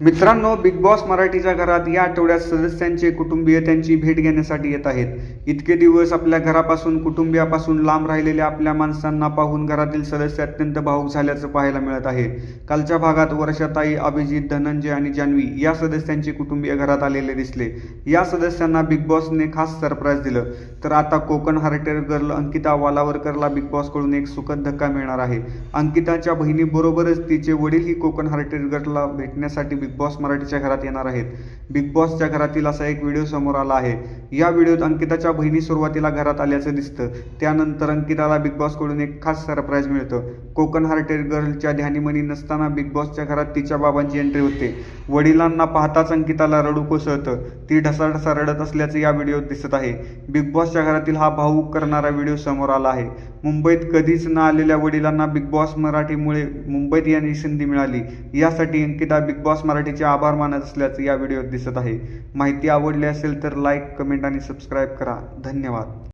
मित्रांनो big boss मराठीच्या घरात या आठवड्यात सदस्यांचे कुटुंबीय त्यांची भेट घेण्यासाठी येत आहेत. इतके दिवस आपल्या घरापासून कुटुंबियापासून लांब राहिलेल्या आपल्या माणसांना पाहून घरातील सदस्य अत्यंत भावूक झाल्याचं पाहायला मिळत आहे. कालच्या भागात वर्षाताई अभिजित धनंजय आणि जान्हवी या सदस्यांचे कुटुंबीय घरात आलेले दिसले. या सदस्यांना बिग बॉसने खास सरप्राईज दिलं. तर आता कोकण हार्टेर गर्ल अंकिता वालावरकरला बिग बॉसकडून एक सुखद धक्का मिळणार आहे. अंकिताच्या बहिणीबरोबरच तिचे वडीलही कोकण हार्टेर गर्लला भेटण्यासाठी बिग बॉस मराठीच्या घरात येणार आहेत. बिग बॉसच्या घरातील असा एक व्हिडिओ समोर आला आहे. या व्हिडिओत अंकिताच्या बहिणी सुरुवातीला घरात आल्याचं दिसतं. त्यानंतर अंकिताला बिग बॉसकडून एक खास सरप्राईज मिळतं. कोकण हार्टेड गर्लच्या ध्यानीमनी नसताना बिग बॉसच्या घरात तिच्या बाबांची एंट्री होते. वडिलांना पाहताच अंकिताला रडू कोसळतं. ती ढसाढसा रडत असल्याचं या व्हिडिओत दिसत आहे. बिग बॉसच्या घरातील हा भावूक करणारा व्हिडिओ समोर आला आहे. मुंबईत कधीच न आलेल्या वडिलांना बिग बॉस मराठीमुळे मुंबईत यांनी संधी मिळाली. यासाठी अंकिता बिग बॉस मराठीचे आभार मानत असल्याचं या व्हिडिओत दिसत आहे. माहिती आवडली असेल तर लाईक कमेंट कमेंट आणि सबस्क्राईब करा. धन्यवाद.